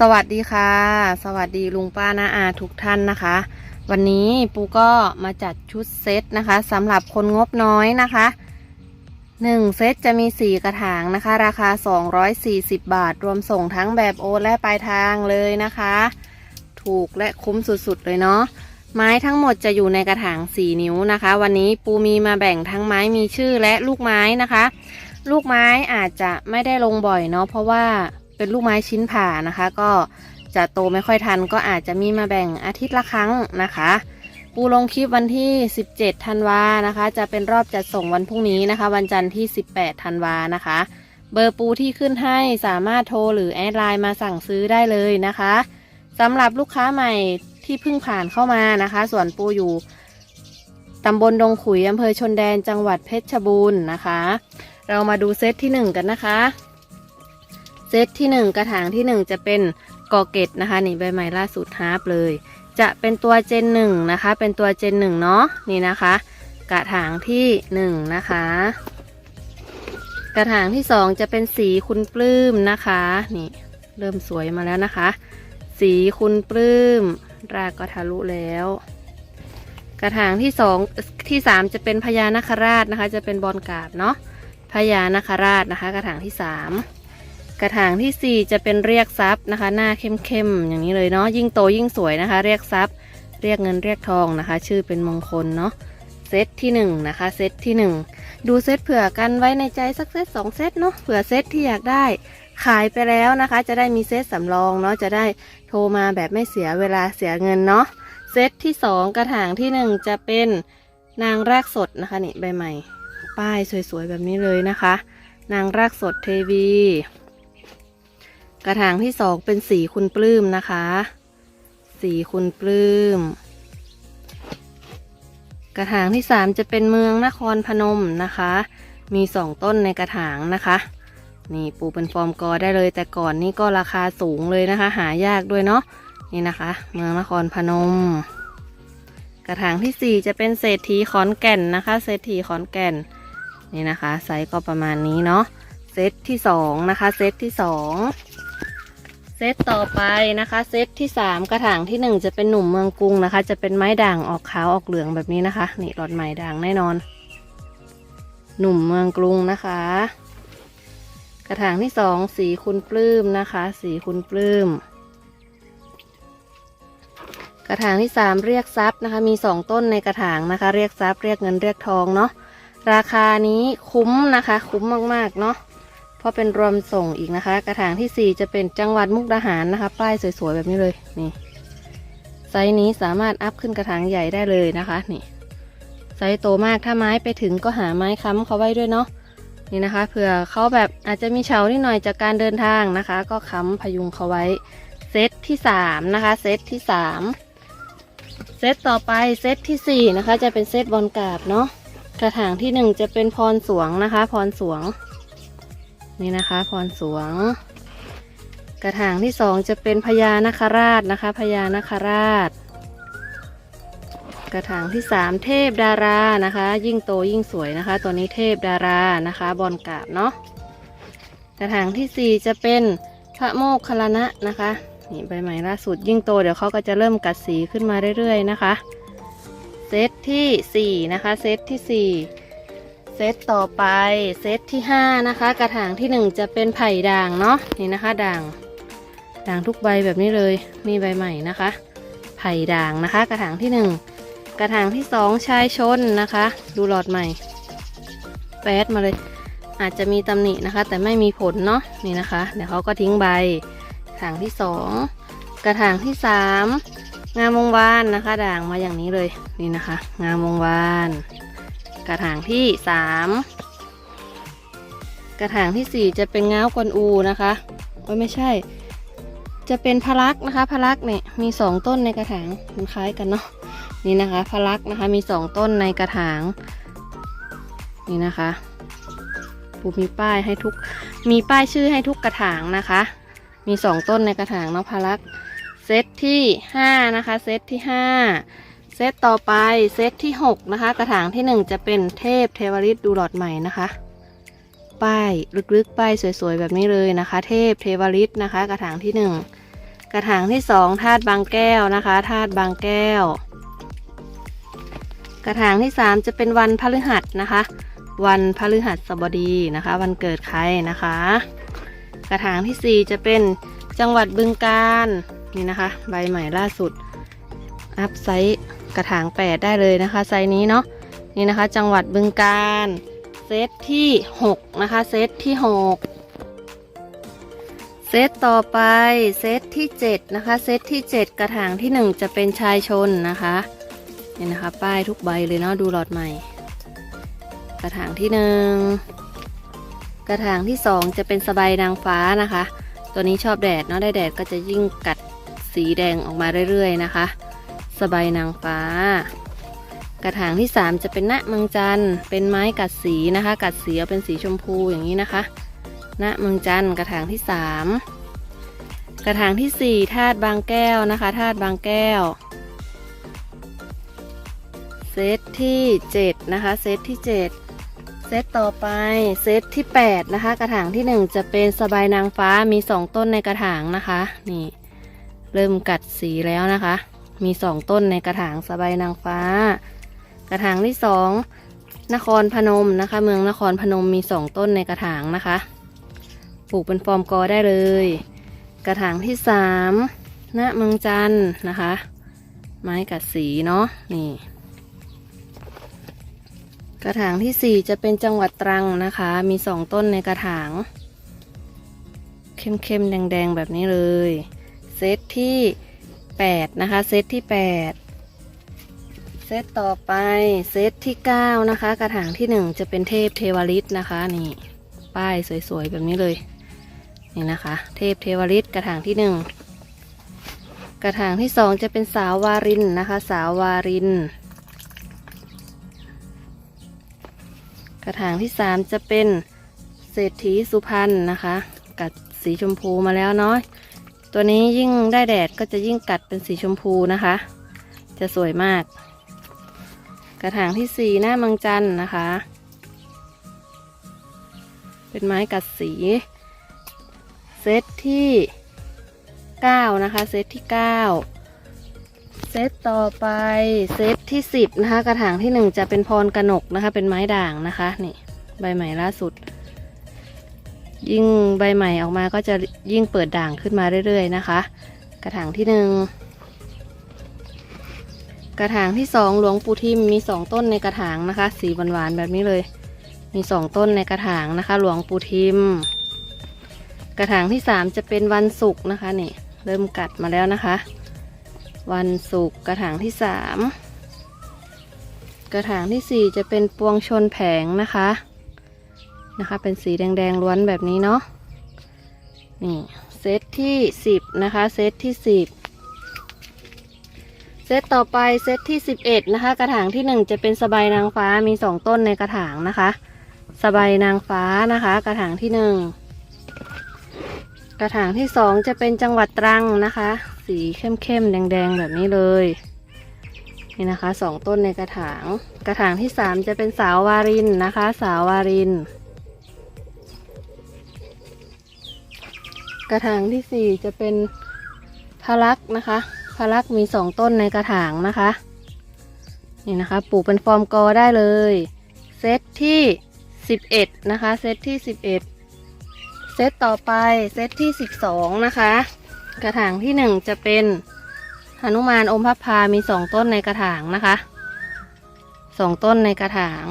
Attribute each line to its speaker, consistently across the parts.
Speaker 1: สวัสดีค่ะ สวัสดีลุงป้านาอาทุกท่านนะคะ วันนี้ปูก็มาจัดชุดเซตนะคะสำหรับคนงบน้อยนะคะ1เซตจะมี4กระถางนะคะ ราคา 240 บาท รวมส่งทั้งแบบโอนและปลายทางเลยนะคะ ถูกและคุ้มสุดๆเลยเนาะไม้ทั้งหมดจะอยู่ในกระถาง 4 นิ้วนะคะ วันนี้ปูมีมาแบ่งทั้งไม้มีชื่อและลูกไม้นะคะ ลูกไม้อาจจะไม่ได้ลงบ่อยเนาะเพราะว่า เป็นลูกไม้ชิ้นผ่านะคะ ก็จะโตไม่ค่อยทันก็อาจจะมีมาแบ่งอาทิตย์ละครั้งนะคะ ปูลงคลิปวันที่ 17 ธันวานะคะ จะเป็นรอบจัดส่งวันพรุ่งนี้นะคะ วันจันทร์ที่ 18 ธันวานะคะ เบอร์ปูที่ขึ้นให้สามารถโทรหรือแอดไลน์มาสั่งซื้อได้เลยนะคะสำหรับลูกค้าใหม่ที่เพิ่งผ่านเข้ามานะคะ ส่วนปูอยู่ตำบลดงขุยอำเภอชนแดนจังหวัดเพชรบูรณ์นะคะ เรามาดูเซตที่หนึ่งกันนะคะ เซตที่หนึ่งกระถางที่หนึ่งจะเป็นกอเกตนะคะนี่ใบใหม่ล่าสุดฮาร์ปเลย จะเป็นตัวเจนหนึ่งนะคะ เป็นตัวเจนหนึ่งเนาะนี่นะคะ กระถางที่หนึ่งนะคะ กระถางที่สองจะเป็นสีคุณปลื้มนะคะ นี่เริ่มสวยมาแล้วนะคะ สีคุณปลื้ม รากก็ทะลุแล้ว กระถางที่สองที่สามจะเป็นพญานาคราชนะคะ จะเป็นบอลกาบเนาะพญานาคราชนะคะ กระถางที่สาม กระถางที่สี่จะเป็นเรียกทรัพย์นะคะ หน้าเข้มๆอย่างนี้เลยเนาะยิ่งโตยิ่งสวยนะคะ เรียกทรัพย์ เรียกเงินเรียกทองนะคะ ชื่อเป็นมงคลเนาะเซตที่หนึ่งนะคะเซตที่หนึ่งดูเซตเผื่อกันไว้ในใจสักเซตสองเซตเนาะเผื่อเซตที่อยากได้ขายไปแล้วนะคะ จะได้มีเซตสำรองเนาะจะได้โทรมาแบบไม่เสียเวลาเสียเงินเนาะเซตที่สองกระถางที่หนึ่งจะเป็นนางรากสดนะคะนี่ใบใหม่ ป้ายสวยๆแบบนี้เลยนะคะ นางรากสดเทวี กระถางที่สองเป็นสีคุณปลื้มนะคะ สีคุณปลื้ม กระถางที่สามจะเป็นเมืองนครพนมนะคะ มีสองต้นในกระถางนะคะ นี่ปูเป็นฟอร์มกอได้เลย แต่ก่อนนี่ก็ราคาสูงเลยนะคะ หายากด้วยเนาะ นี่นะคะ เมืองนครพนม กระถางที่สี่จะเป็นเศรษฐีขอนแก่นนะคะ เศรษฐีขอนแก่น นี่นะคะ ไซส์ก็ประมาณนี้เนาะ เซตที่สองนะคะ เซตที่สอง ซตต่อไปนะคะ เซตที่สามกระถางที่หนึ่งจะเป็นหนุ่มเมืองกรุงนะคะ จะเป็นไม้ด่างออกขาวออกเหลืองแบบนี้นะคะ นี่หลอดไม้ด่างแน่นอน หนุ่มเมืองกรุงนะคะ กระถางที่สองสีคุณปลื้มนะคะ สีคุณปลื้มกระถางที่สามเรียกทรัพย์นะคะ มีสองต้นในกระถางนะคะ เรียกทรัพย์เรียกเงินเรียกทองเนาะราคานี้คุ้มนะคะ คุ้มมากๆเนาะ เพราะเป็นรวมส่งอีกนะคะ กระถางที่สี่จะเป็นจังหวัดมุกดาหารนะคะ ป้ายสวยๆแบบนี้เลยนี่ไซส์นี้สามารถอัพขึ้นกระถางใหญ่ได้เลยนะคะนี่ไซส์โตมากถ้าไม้ไปถึงก็หาไม้ค้ำเขาไว้ด้วยเนาะนี่นะคะเผื่อเขาแบบอาจจะมีเฉานิดหน่อยจากการเดินทางนะคะ ก็ค้ำพยุงเขาไว้เซตที่สามนะคะเซตที่สามเซตต่อไปเซตที่สี่นะคะจะเป็นเซตบอลกาบเนาะกระถางที่หนึ่งจะเป็นพรสวงนะคะ พรสวง นี่นะคะพรสวง กระถางที่สองจะเป็นพญานาคราชนะคะพญานาคราช กระถางที่สามเทพดารานะคะ ยิ่งโตยิ่งสวยนะคะ ตัวนี้เทพดารานะคะบอลกราบเนาะกระถางที่สี่จะเป็นพระโมคคัลลานะนะคะนี่ใบใหม่ล่าสุดยิ่งโตเดี๋ยวเขาก็จะเริ่มกัดสีขึ้นมาเรื่อยๆนะคะ เซตที่ 4 นะคะ เซตที่ 4 เซตต่อไปเซตที่5นะคะ กระถางที่ 1 จะเป็นไผ่ด่างเนาะนี่นะคะด่างด่างทุกใบแบบนี้เลยนี่ใบใหม่นะคะ ไผ่ด่างนะคะ กระถางที่ 1 กระถางที่2ชายชนนะคะ ดูหลอดใหม่แปดมาเลย อาจจะมีตำหนินะคะ แต่ไม่มีผลเนาะนี่นะคะ เดี๋ยวเขาก็ทิ้งใบกระถางที่สองกระถางที่สามงามวงวานนะคะ ด่างมาอย่างนี้เลยนี่นะคะ งามวงวาน กระถางที่สามกระถางที่สี่จะเป็นง้าวกวนอูนะคะโอ้ยไม่ใช่ จะเป็นพลักนะคะพลักเนี่ยมีสองต้นในกระถางมันคล้ายกันเนาะนี่นะคะพลักนะคะมีสองต้นในกระถางนี่นะคะปูมีป้ายให้ทุกมีป้ายชื่อให้ทุกกระถางนะคะ มีสองต้นในกระถางเนาะพลักเซตที่ห้านะคะ เซตที่ห้า เซตต่อไปเซตที่หกนะคะ กระถางที่หนึ่งจะเป็นเทพเทวริตดูหลอดใหม่นะคะ ป้ายลึกๆ ป้ายสวยๆ แบบนี้เลยนะคะ เทพเทวริตนะคะ กระถางที่หนึ่งกระถางที่สองธาตุบางแก้วนะคะธาตุบางแก้ว กระถางที่สามจะเป็นวันพฤหัสนะคะ วันพฤหัสบดีนะคะ วันเกิดใครนะคะ กระถางที่สี่จะเป็นจังหวัดบึงกาฬนี่นะคะ ใบใหม่ล่าสุดอัพไซส์ กระถางแปดได้เลยนะคะ ไซส์นี้เนาะนี่นะคะ จังหวัดบึงกาฬเซตที่หกนะคะ เซตที่หกเซตต่อไปเซตที่เจ็ดนะคะ เซตที่เจ็ดกระถางที่หนึ่งจะเป็นชายชนนะคะนี่นะคะ ป้ายทุกใบเลยเนาะดูหลอดใหม่ กระถางที่หนึ่งกระถางที่สองจะเป็นสบายนางฟ้านะคะ ตัวนี้ชอบแดดเนาะได้แดดก็จะยิ่งกัดสีแดงออกมาเรื่อยๆนะคะ สบายนางฟ้า กระถางที่สามจะเป็นณเมืองจันเป็นไม้กัดสีนะคะ กัดสีเอาเป็นสีชมพูอย่างนี้นะคะณเมืองจันกระถางที่สามกระถางที่สี่ธาตุบางแก้วนะคะธาตุบางแก้วเซตที่เจ็ดนะคะ เซตที่เจ็ดเซตต่อไปเซตที่แปดนะคะ กระถางที่หนึ่งจะเป็นสบายนางฟ้ามีสองต้นในกระถางนะคะ นี่ เริ่มกัดสีแล้วนะคะ มีสองต้นในกระถางสบายนางฟ้า กระถางที่สองนครพนมนะคะ เมืองนครพนมมีสองต้นในกระถางนะคะ ปลูกเป็นฟอร์มกอได้เลย กระถางที่สามณเมืองจันนะคะ ไม้กัดสีเนาะนี่ กระถางที่สี่จะเป็นจังหวัดตรังนะคะ มีสองต้นในกระถาง เข้มๆแดงๆแบบนี้เลย เซตที่ แปดนะคะ เซตที่แปดเซตต่อไปเซตที่ 9 นะคะ กระถางที่ 1 จะเป็นเทพเทวฤทธิ์นะคะนี่ป้ายสวยๆ แบบนี้เลยนี่นะคะ เทพเทวฤทธิ์กระถางที่ 1 กระถางที่ 2 จะเป็นสาววารินนะคะ สาววาริน กระถางที่ 3 จะเป็นเศรษฐีสุพรรณนะคะ กัดสีชมพูมาแล้วเนาะ ตัวนี้ยิ่งได้แดดก็จะยิ่งกัดเป็นสีชมพูนะคะ จะสวยมาก กระถางที่สี่หน้ามังจันนะคะ เป็นไม้กัดสี เซตที่เก้านะคะ เซตที่เก้าเซตต่อไปเซตที่สิบนะคะ กระถางที่หนึ่งจะเป็นพรกระหนกนะคะ เป็นไม้ด่างนะคะ นี่ ใบใหม่ล่าสุด ยิ่งใบใหม่ออกมาก็จะยิ่งเปิดด่างขึ้นมาเรื่อยๆนะคะ กระถางที่หนึ่งกระถางที่สองหลวงปู่ทิมมีสองต้นในกระถางนะคะ สีหวานๆแบบนี้เลย มีสองต้นในกระถางนะคะ หลวงปู่ทิม กระถางที่สามจะเป็นวันศุกร์นะคะนี่เริ่มกัดมาแล้วนะคะ วันศุกร์กระถางที่สามกระถางที่สี่จะเป็นปวงชนแผงนะคะ นะคะ เป็นสีแดงๆล้วนแบบนี้เนาะนี่เซตที่สิบนะคะเซตที่สิบเซตต่อไปเซตที่11นะคะ กระถางที่1จะเป็นสบายนางฟ้ามี2ต้นในกระถางนะคะสบายนางฟ้านะคะ กระถางที่1กระถางที่2จะเป็นจังหวัดตรังนะคะ สีเข้มๆแดงๆแบบนี้เลยนี่นะคะ2ต้นในกระถาง กระถางที่3จะเป็นสาววารินนะคะ สาววาริน กระถางที่4จะเป็นพารักนะคะพารักมีสองต้นในกระถางนะคะ นี่นะคะปลูกเป็นฟอร์มกอได้เลย เซตที่11นะคะ เซตที่11เอ็ดเซตต่อไปเซตที่12นะคะ กระถางที่1จะเป็นหนุมานอมพับพามีสองต้นในกระถางนะคะสองต้นในกระถาง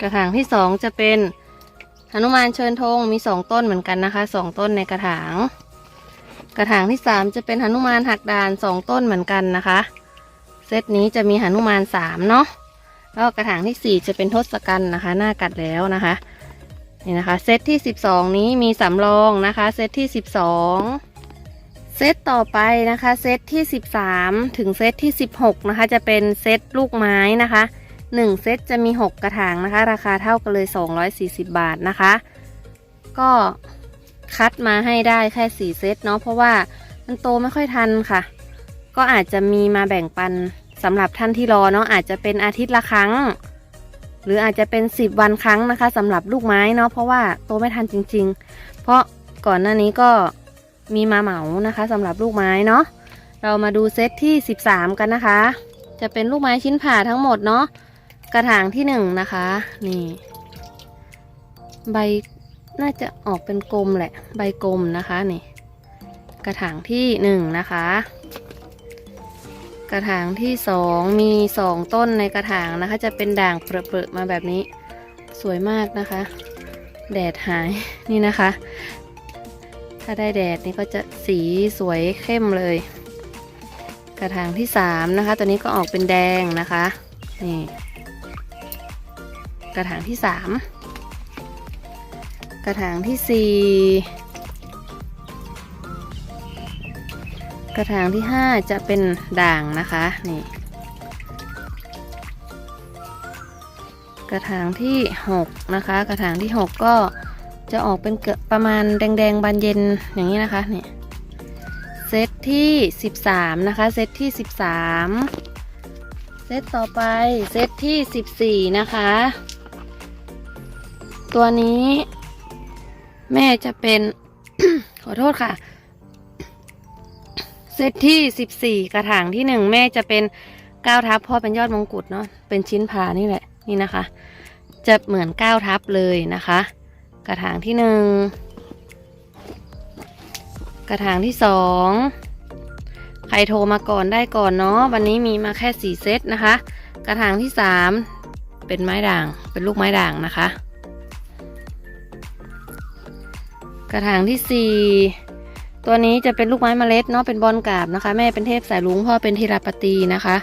Speaker 1: กระถางที่2จะเป็น หนุมานเชิญธงมีสองต้นเหมือนกันนะคะสองต้นในกระถาง กระถางที่3จะเป็นหนุมานหักดาน2ต้นเหมือนกันนะคะ เซตนี้จะมีหนุมาน3เนาะแล้วกระถางที่4จะเป็นทศกัณฐ์นะคะ หน้ากัดแล้วนะคะนี่นะคะ เซตที่12นี้มีสำรองนะคะ เซตที่12เซตต่อไปนะคะ เซตที่13ถึงเซตที่16นะคะ จะเป็นเซตลูกไม้นะคะ 1 เซตจะมี 6 กระถางนะคะ ราคาเท่ากันเลย 240 บาทนะคะ ก็คัดมาให้ได้แค่สี่เซตเนาะเพราะว่ามันโตไม่ค่อยทันค่ะ ก็อาจจะมีมาแบ่งปันสำหรับท่านที่รอเนาะอาจจะเป็นอาทิตย์ละครั้ง หรืออาจจะเป็นสิบวันครั้งนะคะสำหรับลูกไม้เนาะเพราะว่าโตไม่ทันจริง ๆ เพราะก่อนหน้านี้ก็มีมาเหมานะคะสำหรับลูกไม้เนาะเรามาดูเซตที่ 13 กันนะคะ จะเป็นลูกไม้ชิ้นผ่าทั้งหมดเนาะ กระถางที่1นะคะ นี่ ใบน่าจะออกเป็นกลมแหละ ใบกลมนะคะนี่ กระถางที่หนึ่งนะคะ กระถางที่สองมีสองต้นในกระถางนะคะ จะเป็นด่างเปรอะๆมาแบบนี้ สวยมากนะคะ แดดหายนี่นะคะ ถ้าได้แดดนี่ก็จะสีสวยเข้มเลย กระถางที่สามนะคะ ตัวนี้ก็ออกเป็นแดงนะคะนี่ กระถางที่สามกระถางที่สี่กระถางที่ห้าจะเป็นด่างนะคะนี่กระถางที่หกนะคะ กระถางที่หกก็จะออกเป็นเกอประมาณแดงๆบานเย็นอย่างนี้นะคะเนี่ยเซตที่สิบสามนะคะ เซตที่สิบสามเซตต่อไป เซตที่สิบสี่นะคะ ตัวนี้ แม่จะเป็น ขอโทษค่ะ เซตที่สิบสี่กระถางที่หนึ่งแม่จะเป็นก้าวทับพ่อเป็นยอดมงกุฎเนาะเป็นชิ้นผ่านี่แหละนี่นะคะ จะเหมือนก้าวทับเลยนะคะ กระถางที่หนึ่งกระถางที่สองใครโทรมาก่อนได้ก่อนเนาะวันนี้มีมาแค่สี่เซตนะคะ กระถางที่สามเป็นไม้ด่างเป็นลูกไม้ด่างนะคะ กระถางที่สี่ตัวนี้จะเป็นลูกไม้เมล็ดเนาะเป็นบอลกาบนะคะ แม่เป็นเทพสายลุงพ่อเป็นธีรปตีนะคะ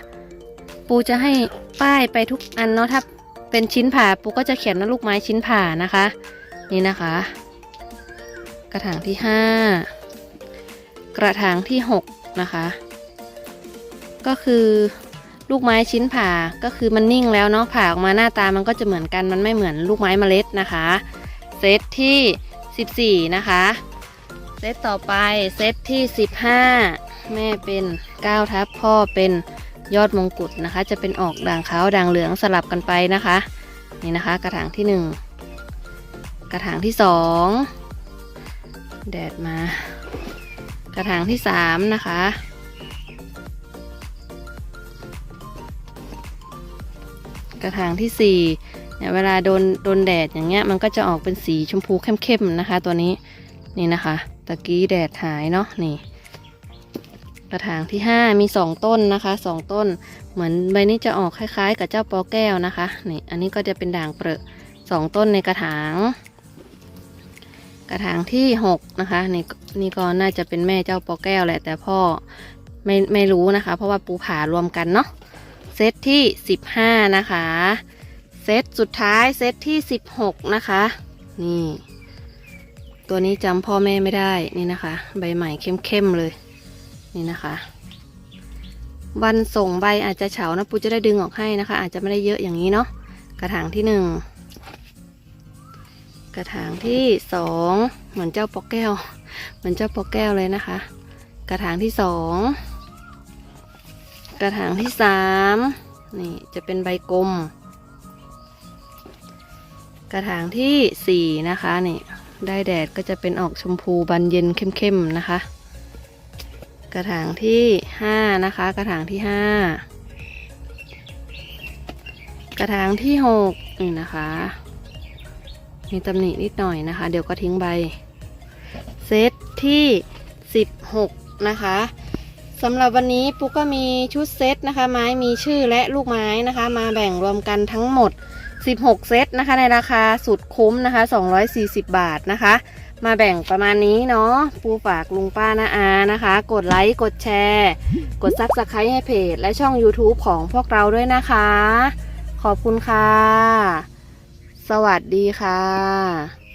Speaker 1: ปูจะให้ป้ายไปทุกอันเนาะถ้าเป็นชิ้นผ่าปูก็จะเขียนว่าลูกไม้ชิ้นผ่านะคะ นี่นะคะ กระถางที่ห้ากระถางที่หกนะคะ ก็คือลูกไม้ชิ้นผ่าก็คือมันนิ่งแล้วเนาะผ่าออกมาหน้าตามันก็จะเหมือนกันมันไม่เหมือนลูกไม้เมล็ดนะคะ เซตที่ 14 นะคะ เซตต่อไปเซตที่ 15 แม่เป็น9ทับพ่อเป็นยอดมงกุฎนะคะ จะเป็นออกด่างขาวด่างเหลืองสลับกันไปนะคะ นี่นะคะ กระถางที่ 1 กระถางที่ 2 แดดมา กระถางที่ 3 นะคะกระถางที่ 4 เนี่ยเวลาโดนโดนแดดอย่างเงี้ยมันก็จะออกเป็นสีชมพูเข้มๆนะคะ ตัวนี้นี่นะคะตะกี้แดดหายเนาะนี่ กระถางที่ 5 มี 2 ต้นนะคะ2ต้น เหมือนใบนี้จะออกคล้ายๆ กับเจ้าปอแก้วนะคะนี่อันนี้ก็จะเป็นด่างเปรอะสองต้นในกระถาง กระถางที่ 6 นะคะนี่นี่ก็น่าจะเป็นแม่เจ้าปอแก้วแหละแต่พ่อไม่ไม่รู้นะคะ เพราะว่าปูผารวมกันเนาะเซตที่ 15 นะคะ เซตสุดท้ายเซตที่16นะคะ นี่ ตัวนี้จำพ่อแม่ไม่ได้นี่นะคะ ใบใหม่เข้มๆเลย นี่นะคะ วันส่งใบอาจจะเฉานะปูจะได้ดึงออกให้นะคะ อาจจะไม่ได้เยอะอย่างนี้เนาะกระถางที่หนึ่งกระถางที่สองเหมือนเจ้าปอกแก้ว เหมือนเจ้าปอกแก้วเลยนะคะ กระถางที่สองกระถางที่สามนี่จะเป็นใบกลม กระถางที่สี่นะคะนี่ได้แดดก็จะเป็นออกชมพูบานเย็นเข้มๆนะคะ กระถางที่ห้านะคะ กระถางที่ห้ากระถางที่หกนี่นะคะ มีตำหนินิดหน่อยนะคะ เดี๋ยวก็ทิ้งใบ เซตที่สิบหกนะคะสำหรับวันนี้ปูก็มีชุดเซตนะคะ ไม้มีชื่อและลูกไม้นะคะ มาแบ่งรวมกันทั้งหมด 16 เซตนะคะ ในราคาสุดคุ้มนะคะ 240 บาทนะคะ มาแบ่งประมาณนี้เนาะปูฝากลุงป้านาอานะคะ กดไลค์ กดแชร์ กดซับสไครต์ให้เพจ และช่อง YouTube ของพวกเราด้วยนะคะ ขอบคุณค่ะ สวัสดีค่ะ